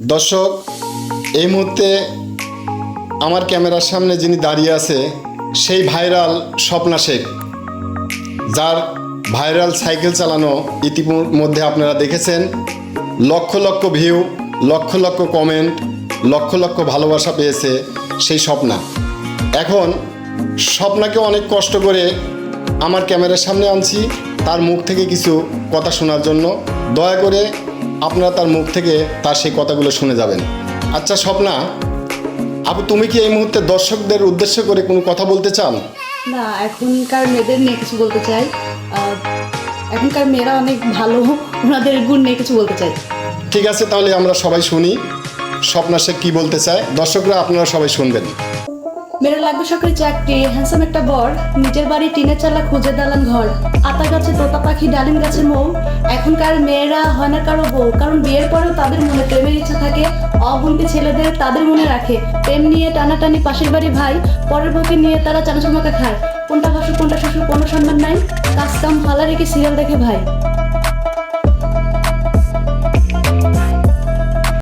দর্শক, এই মুহূর্তে আমার ক্যামেরার সামনে যিনি দাঁড়িয়ে আছে, সেই ভাইরাল স্বপ্না শেখ, যার ভাইরাল সাইকেল চালানো ইতিমধ্যে আপনারা দেখেছেন। লক্ষ লক্ষ ভিউ, লক্ষ লক্ষ কমেন্ট লক্ষ লক্ষ ভালোবাসা পেয়েছে সেই স্বপ্না। এখন স্বপ্নাকে অনেক কষ্ট করে আমার ক্যামেরার সামনে আনছি, তার মুখ থেকে কিছু কথা শোনার জন্য। দয়া করে আপনারা তার মুখ থেকে তার সেই কথাগুলো শুনে যাবেন। আচ্ছা স্বপ্না আপু তুমি কি এই মুহূর্তে দর্শকদের উদ্দেশ্য করে কোনো কথা বলতে চান? না এখনকার মেয়েদের নিয়ে কিছু বলতে চাই। এখনকার মেয়েরা অনেক ভালো ওনাদের গুণ নিয়ে কিছু বলতে চাই। ঠিক আছে তাহলে আমরা সবাই শুনি। স্বপ্না সে কী বলতে চায়? দর্শকরা আপনারা সবাই শুনবেন। মেয়েরা লাগবে সরকারি চাকরি হ্যান্ডসাম একটা বর, নিজের বাড়ি টিনের চালা খুঁজে দালান ঘর। আতা গাছে তোতা পাখি, ডালিম গাছে মৌ। এখনকার মেয়েরা হয় না কারও বউ, কারণ বিয়ের পরেও তাদের মনে প্রেমের ইচ্ছা থাকে, অগুন্তি ছেলেদের তাদের মনে রাখে। প্রেম নিয়ে টানাটানি পাশের বাড়ি ভাই, পরের বউকে নিয়ে তারা চানা চমকা খায়। কোনটা ভাসুর, কোনটা শ্বশুর, কোনো সম্মান নাই। কাজ কাম ফালা রেখে সিরিয়াল দেখে ভাই।